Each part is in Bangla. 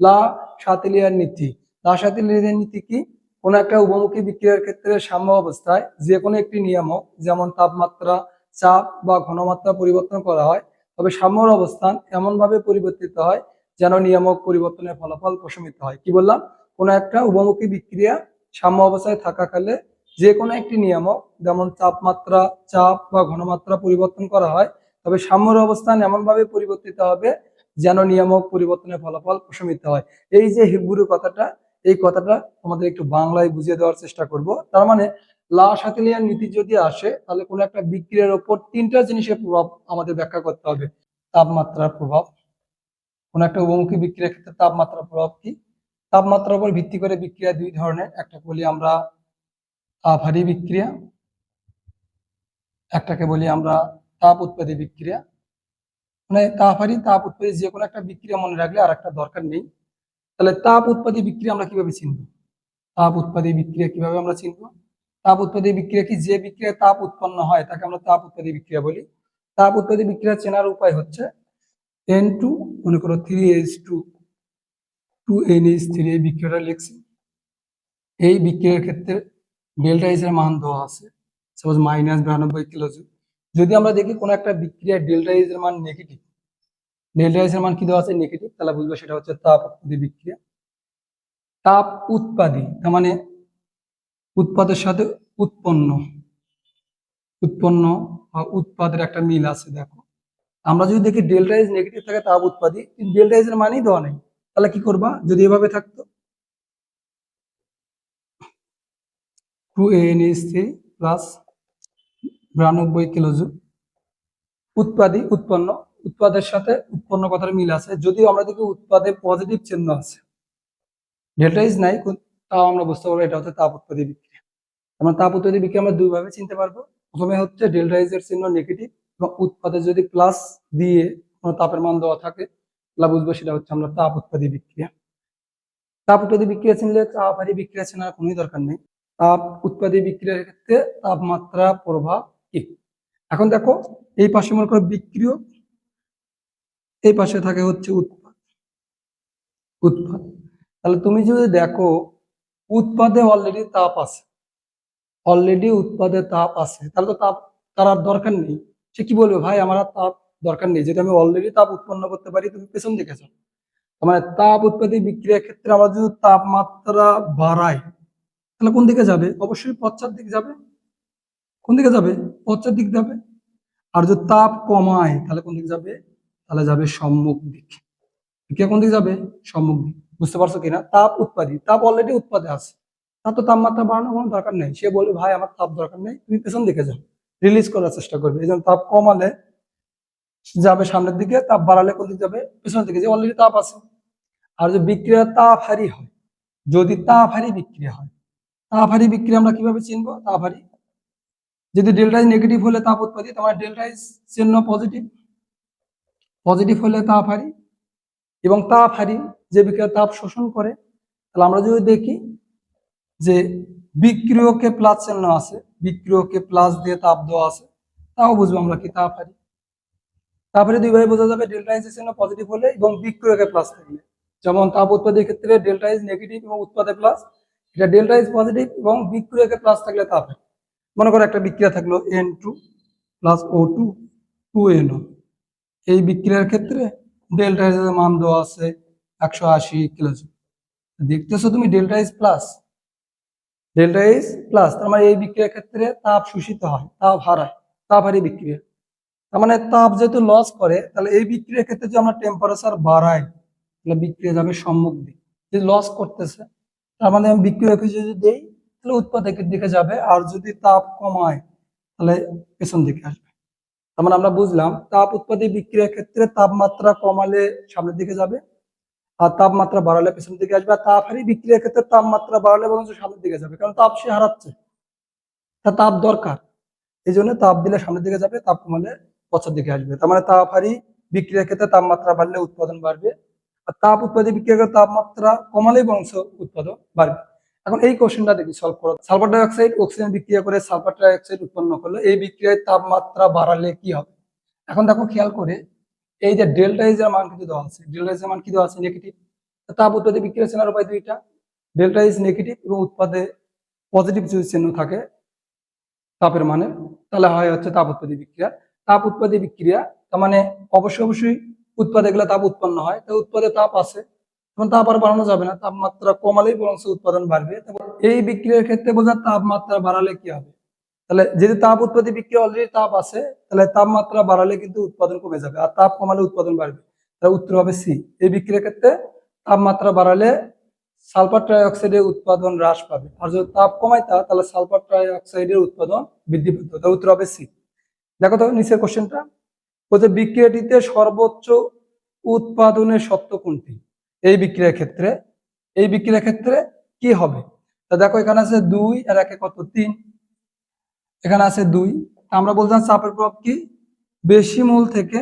লা সাতিলিয়ার নীতি। লা সাতিলিয়ার নীতি কি? কোন একটা উভমুখী বিক্রিয়ার ক্ষেত্রে সাম্য অবস্থায় যে কোনো একটি নিয়ামক, যেমন তাপমাত্রা, চাপ বা ঘনমাত্রা পরিবর্তন করা হয়, তবে সাম্যর অবস্থান এমনভাবে পরিবর্তিত হয় যেন নিয়ামক পরিবর্তনের ফলাফল প্রশমিত হয়। কি বললাম? কোন একটা উভমুখী বিক্রিয়া সাম্য অবস্থায় থাকাকালে যে কোনো একটি নিয়ামক, যেমন তাপমাত্রা, চাপ বা ঘনমাত্রা পরিবর্তন করা হয়, তবে সাম্যর অবস্থান এমনভাবে পরিবর্তিত হবে যেন নিয়ামক পরিবর্তনের ফলাফল প্রশমিত হয়। এই যে হিব্রু কথাটা, এই কথাটা আমাদের একটু বাংলায় বুঝিয়ে দেওয়ার চেষ্টা করব। তার মানে লা সাতিলিয়ার নীতি যদি আসে, তাহলে কোনো একটা বিক্রিয়ার ওপর তিনটা জিনিসের প্রভাব আমাদের ব্যাখ্যা করতে হবে। তাপমাত্রার প্রভাব। কোন একটা উভমুখী বিক্রিয়ার ক্ষেত্রে তাপমাত্রার প্রভাব কি? তাপমাত্রার উপর ভিত্তি করে বিক্রিয়া দুই ধরনের। একটা বলি আমরা তাপহারী বিক্রিয়া, একটাকে বলি আমরা তাপ উৎপাদী বিক্রিয়া। মানে তাপহারী তাপ উৎপাদী যে কোনো একটা বিক্রিয়া মনে রাখলে আর একটা দরকার নেই। তাহলে তাপ উৎপাদী বিক্রিয়া আমরা কীভাবে চিনব? তাপ উৎপাদী বিক্রিয়া কীভাবে আমরা চিনব? তাপ উৎপাদী বিক্রিয়া কি যে বিক্রিয়ায় তাপ উৎপন্ন হয়, তাকে আমরা তাপ উৎপাদী বিক্রিয়া বলি। তাপ উৎপাদী বিক্রিয়া চেনার উপায় হচ্ছে এন টু মনে করো three H two two N H three এই বিক্রিয়াটা লিখছি। এই বিক্রিয়ার ক্ষেত্রে ডেল্টা এইচ এর মান দেওয়া আছে। সাপোজ মাইনাস বিরানব্বই কিলোজুল যদি আমরা দেখি কোনো একটা বিক্রিয়ার ডেল্টা এর মান নেগেটিভ ডেল্টা এর মান কি দেওয়া আছে নেগেটিভ তাহলে বুঝব সেটা হচ্ছে তাপ উৎপাদী বিক্রিয়া। তাপ উৎপাদী, তার মানে উৎপাদের সাথে উৎপন্ন উৎপন্ন বা উৎপাদের একটা মিল আছে, দেখো। আমরা যদি দেখি ডেল্টা এইচ নেগেটিভ থাকে তাপ উৎপাদী, কিন্তু ডেল্টা এইচ এর মানই দেওয়া নেই। তাহলে কি করবা? যদি এভাবে থাকতো two N H three plus বিরানব্বই কিলোজুল উৎপাদী, উৎপন্ন। উৎপাদের সাথে উৎপন্ন কথার মিল আছে। যদিও আমরা দেখি উৎপাদে পজিটিভ চিহ্ন আছে। ডেল্টা ইজ নাই তাও আমরা বুঝতে পারব এটা হচ্ছে তাপ উৎপাদী বিক্রিয়া। আমরা তাপ উৎপাদী বিক্রিয়া আমরা দুইভাবে চিনতে পারব। প্রথমে হচ্ছে ডেল্টা ইজ এর চিহ্ন নেগেটিভ এবং উৎপাদে যদি প্লাস দিয়ে কোনো তাপের মান দেওয়া থাকে, তাহলে বুঝব সেটা হচ্ছে আমরা তাপ উৎপাদী বিক্রিয়া। তাপ উৎপাদী বিক্রিয়া চিনলে তাপ তাপহারী বিক্রিয়া চেনার কোনোই দরকার নেই। তাপ উৎপাদী বিক্রিয়ার ক্ষেত্রে তাপমাত্রা, প্রভাব এখন দেখো, এই পাশে মনে করো বিক্রিয়, এই পাশে থাকে হচ্ছে উৎপাদ। উৎপাদ। তাহলে তুমি যদি দেখো, উৎপাদে অলরেডি তাপ আছে। অলরেডি উৎপাদে তাপ আছে। তাহলে তো তাপ তার আর দরকার নেই। সে কি বলবে, ভাই, আমার আর তাপ দরকার নেই। যেটা আমি অলরেডি তাপ উৎপন্ন করতে পারি, তুমি পেছন দিকে তার মানে তাপ উৎপাদী বিক্রিয়ার ক্ষেত্রে আমরা যদি তাপমাত্রা বাড়াই, তাহলে কোন দিকে যাবে? অবশ্যই পশ্চাৎ দিক যাবে। কোন দিকে যাবে? পশ্চাৎ দিক যাবে। আর যদি তাপ কমায়, তাহলে কোন দিক যাবে? তাহলে যাবে সম্মুখ দিক। কোন দিকে যাবে? সম্মুখ দিক। বুঝতে পারছ কিনা? তাপ উৎপাদী তাপ অলরেডি উৎপাদে আছে। তার তো তাপমাত্রা বাড়ানোর কোনো দরকার নেই। সে বলবে, ভাই, আমার তাপ দরকার নেই। তুমি পেছন দিকে যাও। রিলিজ করার চেষ্টা করবে। এই জন্য তাপ কমালে যাবে সামনের দিকে, তাপ বাড়ালে কোন দিকে যাবে? পেছনের দিকে, যে অলরেডি তাপ আছে। আর যদি বিক্রিয়া তাপহারী হয়, যদি তাপহারী বিক্রিয়া হয় তাপহারী বিক্রিয়া আমরা কীভাবে চিনবো? তাপহারী যদি ডেল্টাইজ নেগেটিভ হলে তাপ উৎপাদী তোমার ডেল্টাইজ চিহ্ন পজিটিভ পজিটিভ হলে তাপ হারি, এবং তাপহারী যে বিক্রিয়া তাপ শোষণ করে, তাহলে আমরা যদি দেখি যে বিক্রিয়কে প্লাস চিহ্ন আছে, বিক্রিয়কে প্লাস দিয়ে তাপ দেওয়া আছে, তাও বুঝব আমরা কি তাপ হারি তারপরে দুইভাবে বোঝা যাবে ডেল্টাইজ চিহ্ন পজিটিভ হলে এবং বিক্রিয়কে প্লাস থাকলে যেমন তাপ উৎপাদের ক্ষেত্রে ডেল্টাইজ নেগেটিভ এবং উৎপাদে প্লাস এটা ডেল্টাইজ পজিটিভ এবং বিক্রিয়কে প্লাস থাকলে তাপ হয়। মনে করো একটা বিক্রিয়া থাকল N two plus O two two N O এই বিক্রিয়ার ক্ষেত্রে ডেল্টাইজের মান দেওয়া আছে একশো আশি কিলোজুল দেখতেছো তুমি delta H plus delta delta H plus তার মানে এই বিক্রিয়ার ক্ষেত্রে তাপ শোষিত হয়, তাপ হারায়, তাপ হারি বিক্রিয়া। তার মানে তাপ যেহেতু লস করে, তাহলে এই বিক্রিয়ার ক্ষেত্রে যদি আমরা টেম্পারেচার বাড়াই, তাহলে বিক্রিয়া যাবে সম্মুখ দিক। যদি লস করতেছে, তার মানে আমি বিক্রিয়াকে যদি দেই তাহলে উৎপাদকের দিকে যাবে, আর যদি তাপ কমায়, তাহলে পেছন দিকে আসবে। তার মানে আমরা বুঝলাম, তাপ উৎপাদী বিক্রিয়ার ক্ষেত্রে তাপমাত্রা কমালে সামনের দিকে যাবে, আর তাপমাত্রা বাড়ালে পেছন দিকে আসবে, আর তাপ হারি বিক্রিয়ার ক্ষেত্রে তাপমাত্রা বাড়ালে বরঞ্চ সামনের দিকে যাবে, কারণ তাপ সে হারাচ্ছে। তার তাপ দরকার, এই জন্য তাপ দিলে সামনের দিকে যাবে, তাপ কমালে পশ্চাৎ দিকে আসবে। তার মানে তাপ হারি বিক্রিয়ার ক্ষেত্রে তাপমাত্রা বাড়লে উৎপাদন বাড়বে, আর তাপ উৎপাদী বিক্রিয়ার তাপমাত্রা কমালেই বরঞ্চ উৎপাদন বাড়বে। এখন এই কোশ্চেনটা দেখি সলভ করো। সালফার ডাইঅক্সাইড অক্সিজেন বিক্রিয়া করে সালফার ডাইঅক্সাইড উৎপন্ন করল, এই বিক্রিয়ায় তাপমাত্রা বাড়ালে কি হবে? এখন দেখো, খেয়াল করে, এই যে ডেল্টা মান কিন্তু দেওয়া আছে। ডেল্টা মান কি দেওয়া আছে? নেগেটিভ তাপ উৎপাদে বিক্রিয়া চেনার উপায় দুইটা। ডেল্টা ইজ নেগেটিভ এবং উৎপাদে পজিটিভ যদি চিহ্ন থাকে তাপের মানে তাহলে হয় হচ্ছে তাপ উৎপাদী বিক্রিয়া। তাপ উৎপাদী বিক্রিয়া, তার মানে অবশ্যই অবশ্যই উৎপাদে গেলে তাপ উৎপন্ন হয়। তো উৎপাদে তাপ আছে। তখন তাপ আর বাড়ানো যাবে না। তাপমাত্রা কমালেই বরং উৎপাদন বাড়বে। এই বিক্রিয়ার ক্ষেত্রে বোঝা তাপমাত্রা বাড়ালে কি হবে। তাহলে যদি তাপ উৎপাদী বিক্রিয়া অলরেডি তাপ আছে, তাহলে তাপমাত্রা বাড়ালে কিন্তু উৎপাদন কমে যাবে আর তাপ কমালে উৎপাদন বাড়বে। তাহলে উত্তর হবে সি। এই বিক্রিয়ার ক্ষেত্রে তাপমাত্রা বাড়ালে সালফার ট্রাইঅক্সাইডের উৎপাদন হ্রাস পাবে। আর যদি তাপ কমাইতা তাহলে সালফার ট্রাইঅক্সাইডের উৎপাদন বৃদ্ধি পেত তাহলে উত্তর হবে সি। দেখো তো নিচের কোশ্চেনটা বলছে বিক্রিয়াটিতে সর্বোচ্চ উৎপাদনের সত্য কোনটি? এই বিক্রিয়ার ক্ষেত্রে, এই বিক্রিয়ার ক্ষেত্রে কি হবে? তা দেখো, এখানে আছে দুই আর একে কত? তিন। এখানে আছে দুই। আমরা বলছিলাম চাপের প্রভাব কি? বেশি মোল থেকে,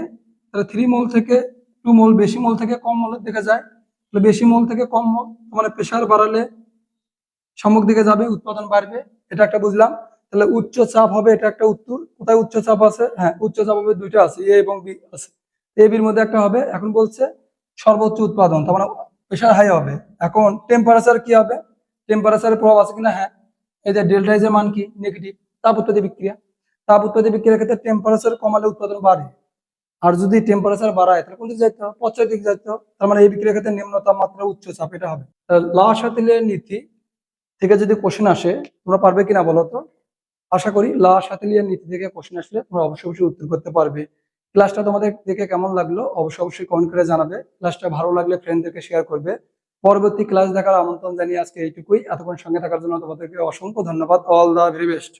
তাহলে থ্রি মোল থেকে টু মোল, বেশি মোল থেকে কম মোলের দিকে যায়। তাহলে বেশি মোল থেকে কম মোল মানে প্রেশার বাড়ালে সম্মুখ দিকে যাবে, উৎপাদন বাড়বে। এটা একটা বুঝলাম। তাহলে উচ্চ চাপ হবে, এটা একটা উত্তর। কোথায় উচ্চ চাপ আছে? হ্যাঁ উচ্চ চাপ হবে দুইটা আছে এ এবং বি আছে। এ বির মধ্যে একটা হবে। এখন বলছে সর্বোচ্চ উৎপাদন, তার মানে প্রেশার হাই হবে। এখন টেম্পারেচার কি হবে? টেম্পারেচারের প্রভাব আছে কিনা? হ্যাঁ। এই যে ডেল্টা এর মান কি? নেগেটিভ তাপ উৎপাদী বিক্রিয়া। তাপ উৎপাদী বিক্রিয়ার ক্ষেত্রে টেম্পারেচার কমালে উৎপাদন বাড়ে। আর যদি টেম্পারেচার বাড়ায়, তাহলে কোন যাইতে হবে? পশ্চাৎ দিকে যাইতে হবে। তার মানে এই বিক্রিয়ার ক্ষেত্রে নিম্ন তাপমাত্রা, উচ্চ চাপ, এটা হবে। লা সাতিলের নীতি থেকে যদি কোশ্চেন আসে, তোমরা পারবে কিনা বলো তো? আশা করি লা সাতিলিয়ার নীতি থেকে কোশ্চেন আসলে তোমরা অবশ্যই অবশ্যই উত্তর করতে পারবে। ক্লাসটা তোমাদের দেখে কেমন লাগল? অবশ্যই অবশ্যই কমেন্ট করে জানাবে। ক্লাসটা ভালো লাগলে ফ্রেন্ডদেরকে শেয়ার করবে। পরবর্তী ক্লাস দেখার আমন্ত্রণ জানিয়ে আজকে এইটুকুই। এতক্ষণ সঙ্গে থাকার জন্য তোমাদেরকে অসংখ্য ধন্যবাদ। All the very best